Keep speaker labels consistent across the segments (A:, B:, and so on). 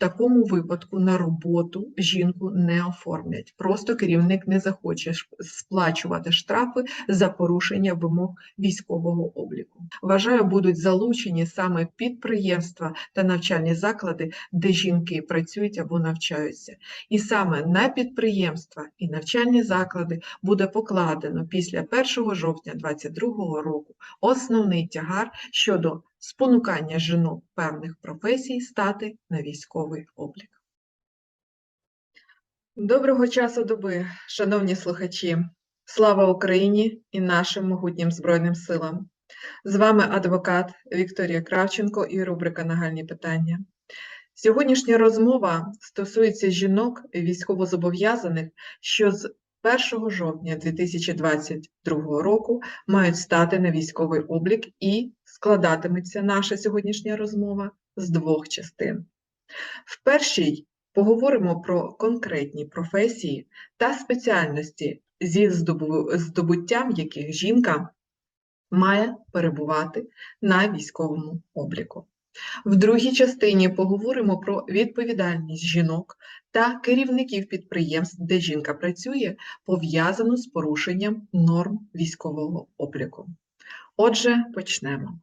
A: такому випадку на роботу жінку не оформлять. Просто керівник не захоче сплачувати штрафи за порушення вимог військового обліку. Вважаю, будуть залучені саме підприємства та навчальні заклади, де жінки працюють або навчаються. І саме на підприємства і навчальні заклади буде покладено після 1 жовтня 2022 року основний тягар щодо спонукання жінок певних професій стати на військовий облік. Доброго часу доби, шановні слухачі! Слава Україні і нашим могутнім Збройним силам! З вами адвокат Вікторія Кравченко і рубрика Нагальні питання. Сьогоднішня розмова стосується жінок військовозобов'язаних, що з 1 жовтня 2022 року мають стати на військовий облік і складатиметься наша сьогоднішня розмова з двох частин. В першій поговоримо про конкретні професії та спеціальності, зі здобуттям яких жінка має перебувати на військовому обліку. В другій частині поговоримо про відповідальність жінок та керівників підприємств, де жінка працює, пов'язану з порушенням норм військового обліку. Отже, почнемо.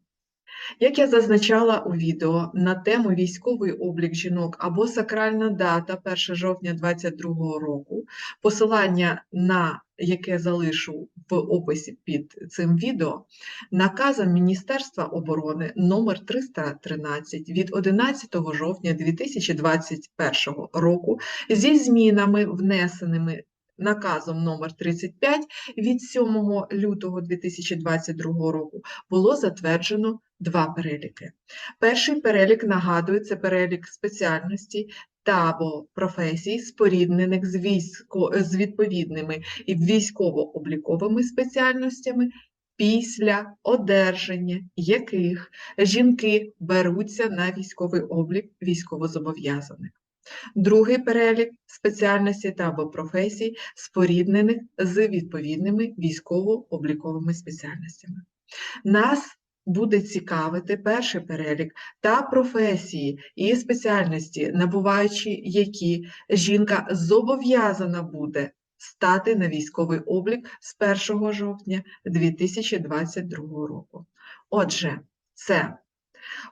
A: Як я зазначала у відео на тему військовий облік жінок або сакральна дата 1 жовтня 2022 року, посилання на яке залишу в описі під цим відео, наказом Міністерства оборони номер 313 від 11 жовтня 2021 року зі змінами, внесеними наказом номер 35 від 7 лютого 2022 року було затверджено два переліки. Перший перелік нагадує це перелік спеціальностей та або професій, споріднених з, військо, з відповідними військово-обліковими спеціальностями, після одержання яких жінки беруться на військовий облік військовозобов'язаних. Другий перелік спеціальностей та або професій, споріднених з відповідними військово-обліковими спеціальностями. Нас буде цікавити перший перелік та професії і спеціальності, набуваючи які жінка зобов'язана буде стати на військовий облік з 1 жовтня 2022 року. Отже, це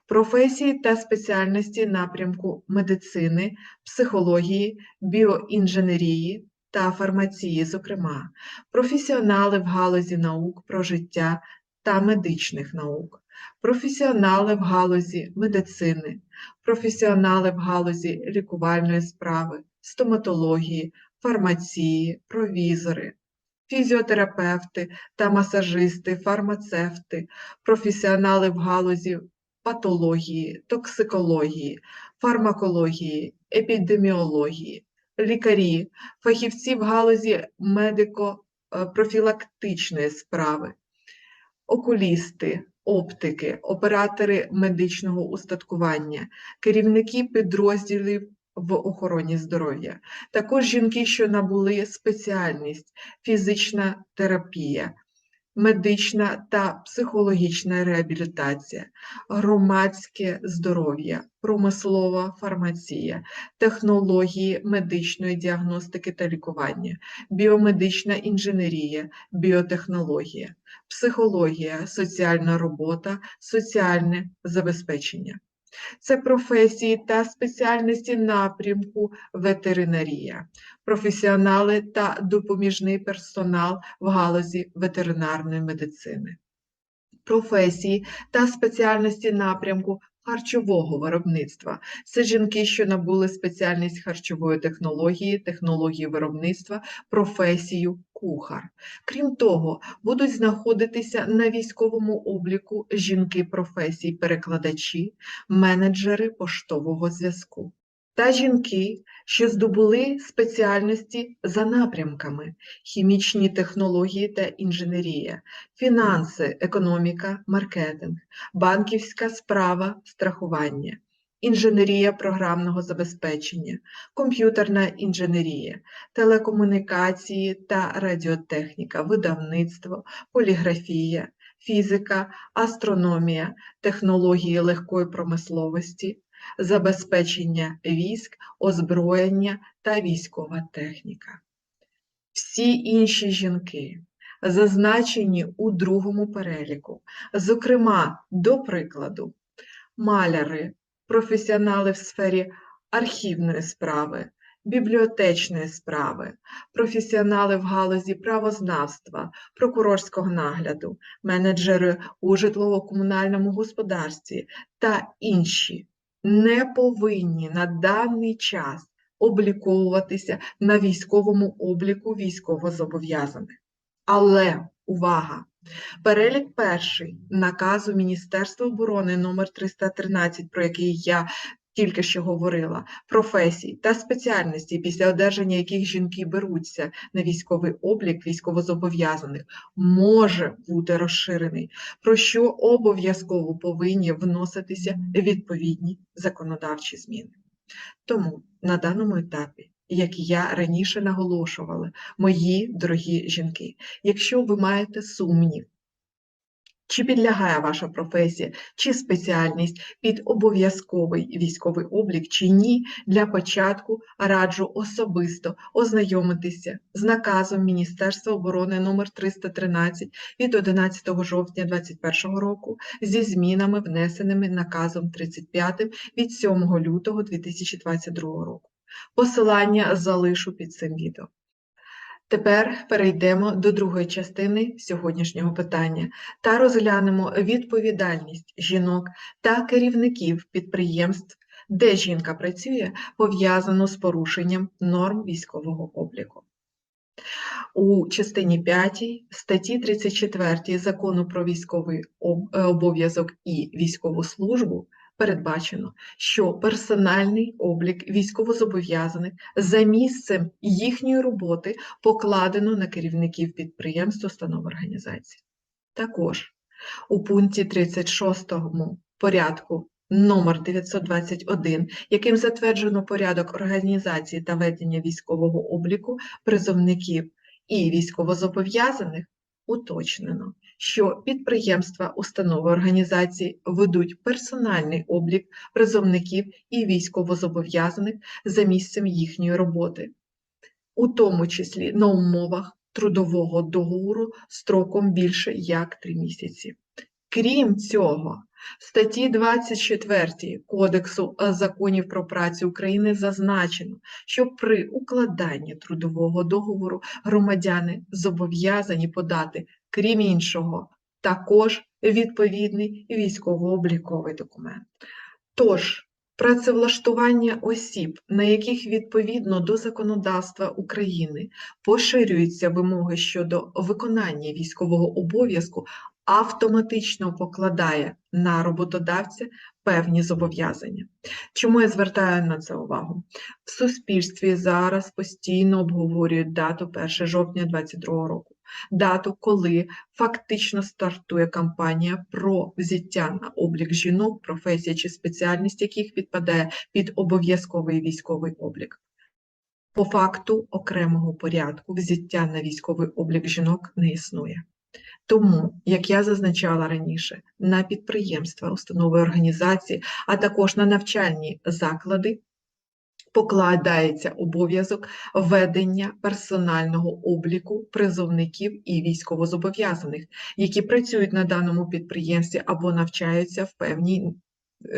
A: професії та спеціальності напрямку медицини, психології, біоінженерії та фармації, зокрема, професіонали в галузі наук про життя та медичних наук, професіонали в галузі медицини, професіонали в галузі лікувальної справи, стоматології, фармації, провізори, фізіотерапевти та масажисти, фармацевти, професіонали в галузі патології, токсикології, фармакології, епідеміології, лікарі, фахівці в галузі медико-профілактичної справи, окулісти, оптики, оператори медичного устаткування, керівники підрозділів в охороні здоров'я, також жінки, що набули спеціальність фізична терапія, медична та психологічна реабілітація, громадське здоров'я, промислова фармація, технології медичної діагностики та лікування, біомедична інженерія, біотехнологія, психологія, соціальна робота, соціальне забезпечення. Це професії та спеціальності напрямку ветеринарія, професіонали та допоміжний персонал в галузі ветеринарної медицини, професії та спеціальності напрямку харчового виробництва. Це жінки, що набули спеціальність харчової технології, технології виробництва, професію кухар. Крім того, будуть знаходитися на військовому обліку жінки професій перекладачі, менеджери поштового зв'язку та жінки, що здобули спеціальності за напрямками хімічні технології та інженерія, фінанси, економіка, маркетинг, банківська справа, страхування, інженерія програмного забезпечення, комп'ютерна інженерія, телекомунікації та радіотехніка, видавництво, поліграфія, фізика, астрономія, технології легкої промисловості, забезпечення військ, озброєння та військова техніка. Всі інші жінки, зазначені у другому переліку, зокрема, до прикладу, маляри, професіонали в сфері архівної справи, бібліотечної справи, професіонали в галузі правознавства, прокурорського нагляду, менеджери у житлово-комунальному господарстві та інші не повинні на даний час обліковуватися на військовому обліку військовозобов'язаних. Але увага! Перелік перший наказу Міністерства оборони номер 313, про який я тільки що говорила, професій та спеціальності, після одержання яких жінки беруться на військовий облік військовозобов'язаних, може бути розширений, про що обов'язково повинні вноситися відповідні законодавчі зміни. Тому на даному етапі, як я раніше наголошувала, мої дорогі жінки, якщо ви маєте сумнів, чи підлягає ваша професія чи спеціальність під обов'язковий військовий облік чи ні, для початку раджу особисто ознайомитися з наказом Міністерства оборони номер 313 від 11 жовтня 2021 року зі змінами, внесеними наказом 35 від 7 лютого 2022 року. Посилання залишу під цим відео. Тепер перейдемо до другої частини сьогоднішнього питання та розглянемо відповідальність жінок та керівників підприємств, де жінка працює, пов'язану з порушенням норм військового обліку. У частині 5 статті 34 Закону про військовий обов'язок і військову службу передбачено, що персональний облік військовозобов'язаних за місцем їхньої роботи покладено на керівників підприємств, установ організацій. Також у пункті 36 порядку номер 921, яким затверджено порядок організації та ведення військового обліку призовників і військовозобов'язаних, уточнено, що підприємства, установи організації ведуть персональний облік призовників і військовозобов'язаних за місцем їхньої роботи, у тому числі на умовах трудового договору строком більше як 3 місяці. Крім цього, в статті 24 Кодексу е, законів про працю України зазначено, що при укладанні трудового договору громадяни зобов'язані подати, крім іншого, також відповідний військово-обліковий документ. Тож, працевлаштування осіб, на яких відповідно до законодавства України поширюються вимоги щодо виконання військового обов'язку, автоматично покладає на роботодавця певні зобов'язання. Чому я звертаю на це увагу? В суспільстві зараз постійно обговорюють дату 1 жовтня 2022 року, дату, коли фактично стартує кампанія про взяття на облік жінок, професія чи спеціальність, яких підпадає під обов'язковий військовий облік. По факту окремого порядку взяття на військовий облік жінок не існує. Тому, як я зазначала раніше, на підприємства, установи організації, а також на навчальні заклади покладається обов'язок ведення персонального обліку призовників і військовозобов'язаних, які працюють на даному підприємстві або навчаються в певній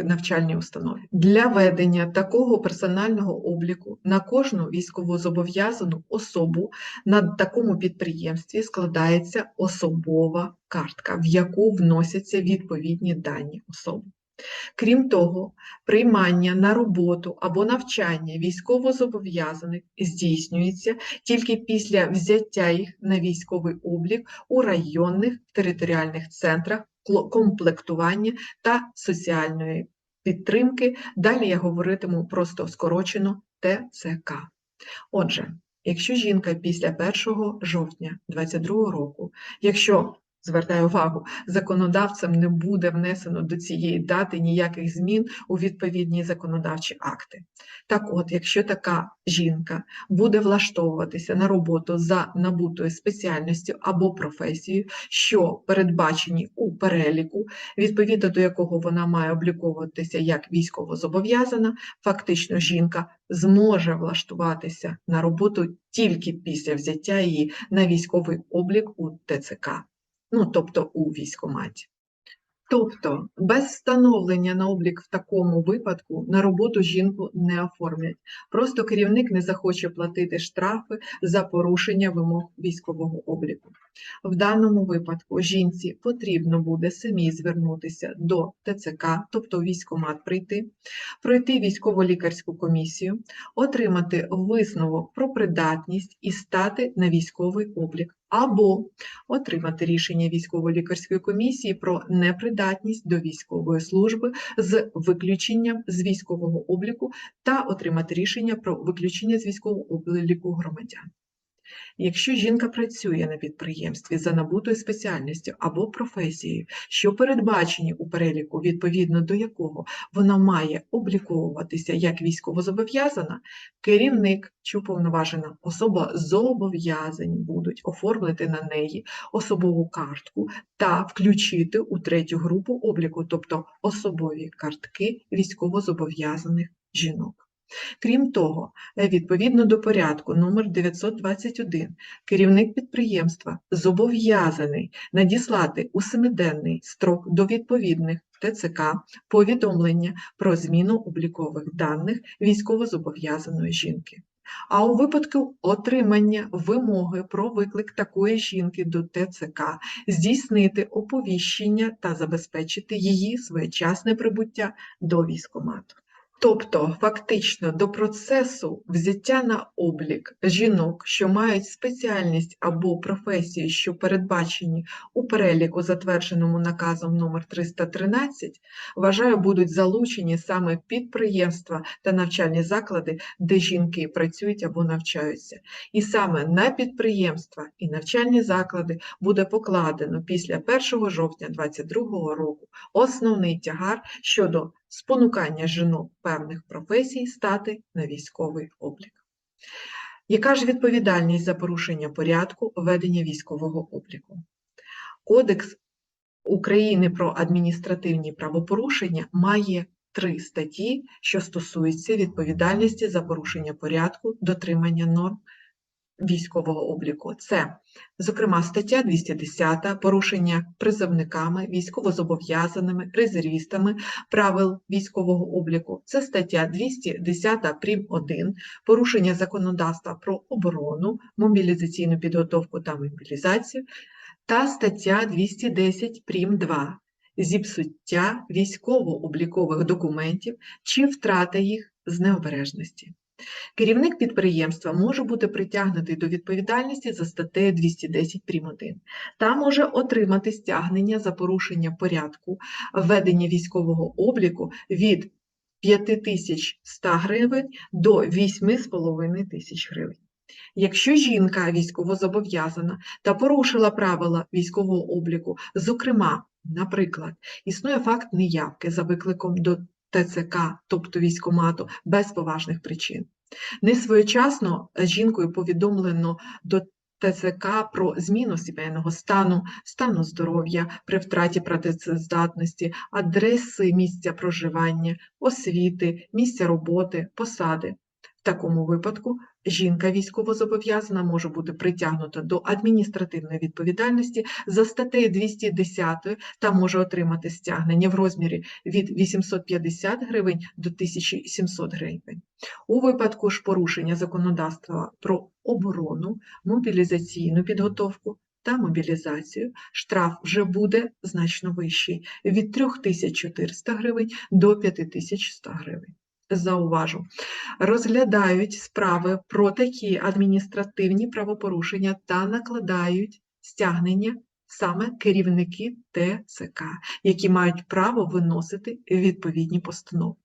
A: навчальній установі. Для ведення такого персонального обліку на кожну військовозобов'язану особу на такому підприємстві складається особова картка, в яку вносяться відповідні дані особи. Крім того, приймання на роботу або навчання військовозобов'язаних здійснюється тільки після взяття їх на військовий облік у районних територіальних центрах комплектування та соціальної підтримки. Далі я говоритиму просто скорочено ТЦК. Отже, якщо жінка після 1 жовтня 2022 року, якщо Звертаю увагу, законодавцем не буде внесено до цієї дати ніяких змін у відповідні законодавчі акти. Так от, якщо така жінка буде влаштовуватися на роботу за набутою спеціальністю або професією, що передбачені у переліку, відповідно до якого вона має обліковуватися як військовозобов'язана, фактично жінка зможе влаштуватися на роботу тільки після взяття її на військовий облік у ТЦК ну, тобто у військкоматі. Тобто, без встановлення на облік в такому випадку на роботу жінку не оформлять. Просто керівник не захоче платити штрафи за порушення вимог військового обліку. В даному випадку жінці потрібно буде самі звернутися до ТЦК, тобто військкомат прийти, пройти військово-лікарську комісію, отримати висновок про придатність і стати на військовий облік або отримати рішення військово-лікарської комісії про непридатність до військової служби з виключенням з військового обліку та отримати рішення про виключення з військового обліку громадян. Якщо жінка працює на підприємстві за набутою спеціальністю або професією, що передбачені у переліку, відповідно до якого вона має обліковуватися як військовозобов'язана, керівник чи уповноважена особа зобов'язані будуть оформити на неї особову картку та включити у третю групу обліку, тобто особові картки військовозобов'язаних жінок. Крім того, е, відповідно до порядку номер 921 керівник підприємства зобов'язаний надіслати у семиденний строк до відповідних ТЦК повідомлення про зміну облікових даних військовозобов'язаної жінки. А у випадку отримання вимоги про виклик такої жінки до ТЦК здійснити оповіщення та забезпечити її своєчасне прибуття до військомату. Тобто, фактично, до процесу взяття на облік жінок, що мають спеціальність або професію, що передбачені у переліку, затвердженому наказом номер 313, вважаю, будуть залучені саме підприємства та навчальні заклади, де жінки працюють або навчаються. І саме на підприємства і навчальні заклади буде покладено після 1 жовтня 2022 року основний тягар щодо спонукання жінок певних професій стати на військовий облік. Яка ж відповідальність за порушення порядку ведення військового обліку? Кодекс України про адміністративні правопорушення має три статті, що стосуються відповідальності за порушення порядку, дотримання норм військового обліку. Це, зокрема, стаття 210 порушення призовниками, військовозобов'язаними, резервістами правил військового обліку. Це стаття 210 прим. 1, порушення законодавства про оборону, мобілізаційну підготовку та мобілізацію, та стаття 210 прим. 2. Зіпсуття військово-облікових документів чи втрата їх з необережності. Керівник підприємства може бути притягнутий до відповідальності за статтею 210 прим. 1 та може отримати стягнення за порушення порядку ведення військового обліку від 5100 гривень до 8,5 тисяч гривень. Якщо жінка військовозобов'язана та порушила правила військового обліку, зокрема, наприклад, існує факт неявки за викликом до ТЦК, тобто військомату, без поважних причин. Несвоєчасно жінкою повідомлено до ТЦК про зміну сімейного стану, стану здоров'я при втраті працездатності, адреси місця проживання, освіти, місця роботи, посади. В такому випадку жінка військовозобов'язана може бути притягнута до адміністративної відповідальності за статтею 210 та може отримати стягнення в розмірі від 850 гривень до 1700 гривень. У випадку ж порушення законодавства про оборону, мобілізаційну підготовку. Та мобілізацію штраф вже буде значно вищий від 3400 гривень до 5100 гривень зауважу, розглядають справи про такі адміністративні правопорушення та накладають стягнення саме керівники ТЦК, які мають право виносити відповідні постанови.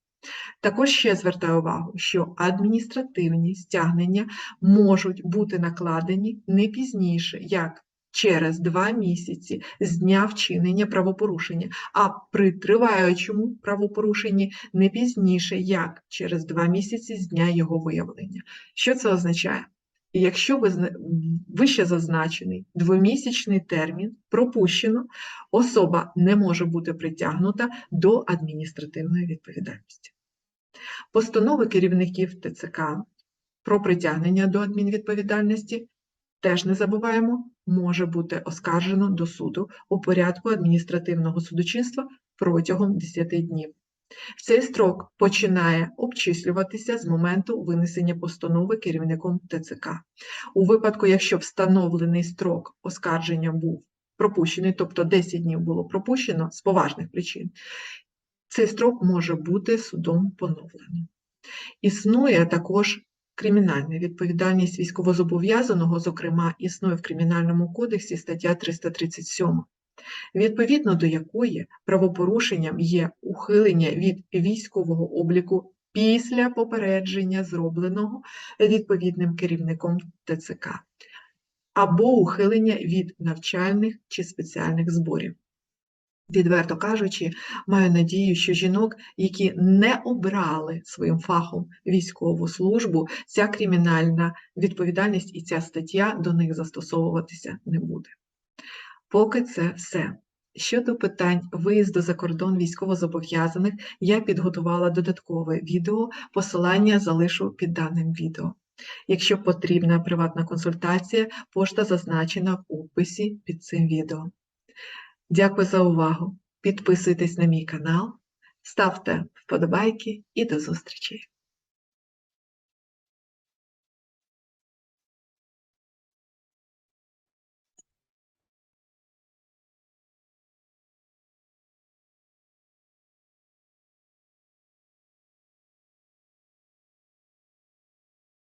A: Також ще звертаю увагу, що адміністративні стягнення можуть бути накладені не пізніше, як через два місяці з дня вчинення правопорушення, а при триваючому правопорушенні не пізніше, як через два місяці з дня його виявлення. Що це означає? Якщо вище зазначений двомісячний термін пропущено, особа не може бути притягнута до адміністративної відповідальності. Постанови керівників ТЦК про притягнення до адмінвідповідальності теж не забуваємо, може бути оскаржено до суду у порядку адміністративного судочинства протягом 10 днів. Цей строк починає обчислюватися з моменту винесення постанови керівником ТЦК. У випадку, якщо встановлений строк оскарження був пропущений, тобто 10 днів було пропущено з поважних причин, цей строк може бути судом поновлено. Існує також кримінальна відповідальність військовозобов'язаного, зокрема, існує в Кримінальному кодексі стаття 337, відповідно до якої правопорушенням є ухилення від військового обліку після попередження, зробленого відповідним керівником ТЦК, або ухилення від навчальних чи спеціальних зборів. Відверто кажучи, маю надію, що жінок, які не обрали своїм фахом військову службу, ця кримінальна відповідальність і ця стаття до них застосовуватися не буде. Поки це все. Щодо питань виїзду за кордон військовозобов'язаних, я підготувала додаткове відео, посилання залишу під даним відео. Якщо потрібна приватна консультація, пошта зазначена в описі під цим відео. Дякую за увагу. Підписуйтесь на мій канал, ставте вподобайки і до зустрічі!